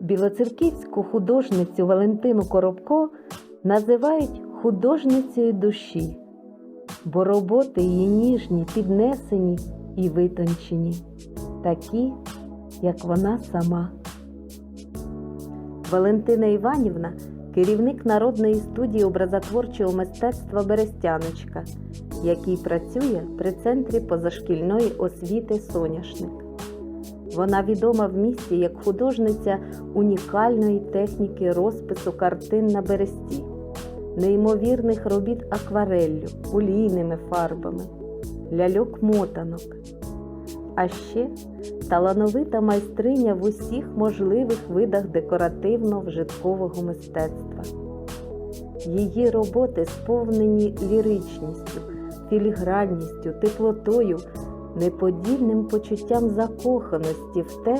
Білоцерківську художницю Валентину Коробко називають художницею душі, бо роботи її ніжні, піднесені і витончені, такі, як вона сама. Валентина Іванівна керівник Народної студії образотворчого мистецтва Берестяночка, який працює при центрі позашкільної освіти Соняшник. Вона відома в місті як художниця унікальної техніки розпису картин на бересті, неймовірних робіт аквареллю, олійними фарбами, ляльок-мотанок. А ще талановита майстриня в усіх можливих видах декоративно-вжиткового мистецтва. Її роботи сповнені ліричністю, філігранністю, теплотою, неподільним почуттям закоханості в те,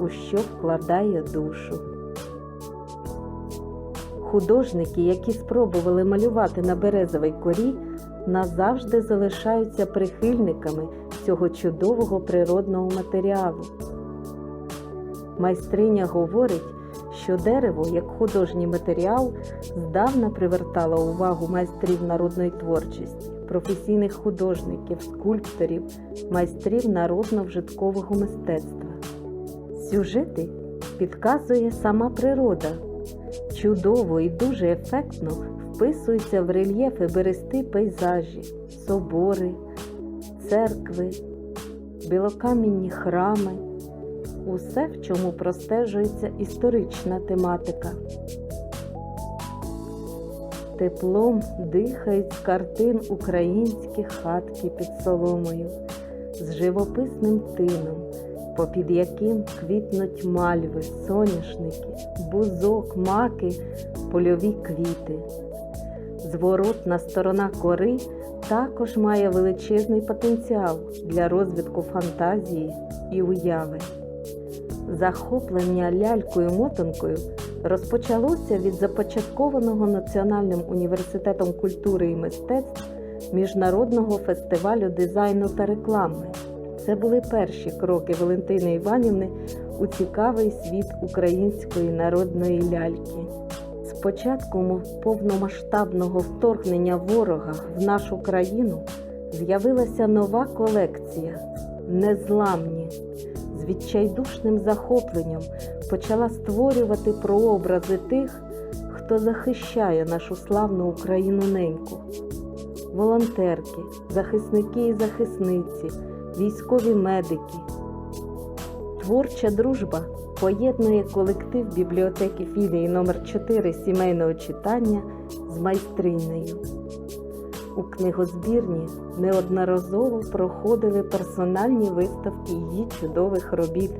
у що вкладає душу. Художники, які спробували малювати на березовій корі, назавжди залишаються прихильниками цього чудового природного матеріалу. Майстриня говорить, що дерево, як художній матеріал, здавна привертало увагу майстрів народної творчості, професійних художників, скульпторів, майстрів народно-вжиткового мистецтва. Сюжети підказує сама природа, чудово і дуже ефектно вписуються в рельєфи берести пейзажі, собори, церкви, білокам'яні храми, усе, в чому простежується історична тематика. Теплом дихають з картин українські хатки під соломою, з живописним тином, попід яким квітнуть мальви, соняшники, бузок, маки, польові квіти. Зворотна сторона кори також має величезний потенціал для розвитку фантазії і уяви. Захоплення лялькою-мотанкою розпочалося від започаткованого Національним університетом культури і мистецтв Міжнародного фестивалю дизайну та реклами. Це були перші кроки Валентини Іванівни у цікавий світ української народної ляльки. З початком повномасштабного вторгнення ворога в нашу країну з'явилася нова колекція Незламні. З відчайдушним захопленням почала створювати прообрази тих, хто захищає нашу славну Україну неньку. Волонтерки, захисники і захисниці, військові медики. Творча дружба поєднує колектив бібліотеки філії номер 4 сімейного читання з майстринею. У книгозбірні неодноразово проходили персональні виставки її чудових робіт.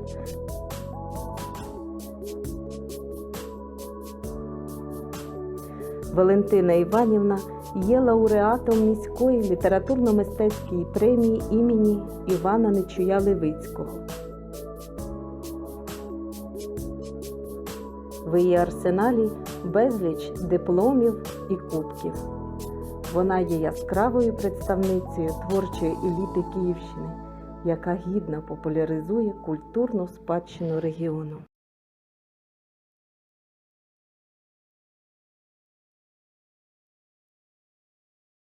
Валентина Іванівна є лауреатом міської літературно-мистецької премії імені Івана Нечуя Левицького. В її арсеналі безліч дипломів і кубків. Вона є яскравою представницею творчої еліти Київщини, яка гідно популяризує культурну спадщину регіону.